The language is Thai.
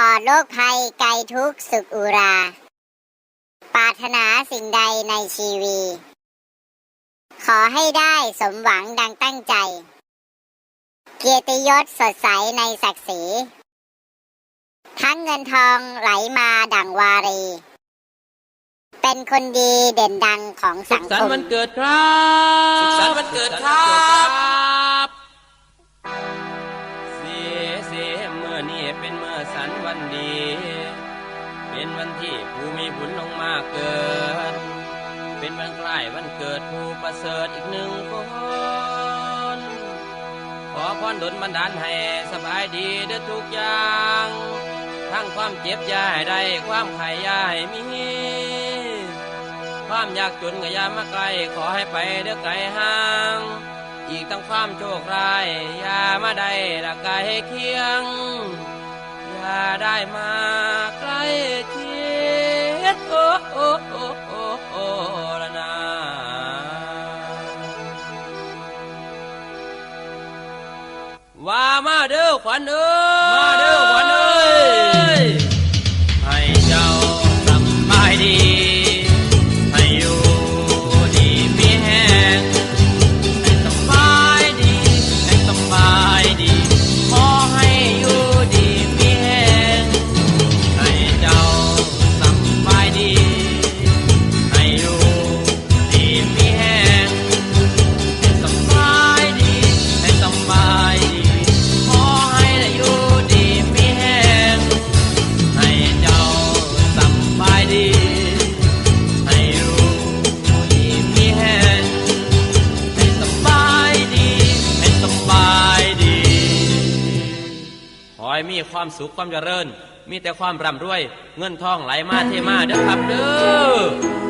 ลอดโรคภัยไกลทุกสุขอุรา ปรารถนาสิ่งใดในชีวี ขอให้ได้สมหวังดังตั้งใจ เกียรติยศสดใสในศักดิ์ศรี ทั้งเงินทองไหลมาดังวารี เป็นคนดีเด่นดังของสุสัขงสันคต์มวันเกิดครับ สุขสันต์วันเกิดครับ อนี้เป็นเมื่อสันวันดี เป็นวันที่ผู้มีบุญลงมาเกิด เป็นวันใกล้วันเกิดผู้ประเสริฐอีกหนึ่งคนขอพรดลบันดาลให้สบายดีเด้อทุกอย่าง ทั้งความเจ็บยาให้ได้ความไข่ยาให้มี ความยากจนก็ยามาไกลขอให้ไปเด้อไกลห่าง อีกตั้งความโชคร้ายอย่ามาได้ละกายเคียง อย่าได้มาใกล้ชิดโอ้โอ้โอ้โอ้โอ้ละนาว่ามาเด้อขวัญเอ้อมาเด้อขวัญเอ้ ความสุขความเจริญ มีแต่ความร่ำรวย เงินทองไหลมาเทมาเด้อครับเด้อ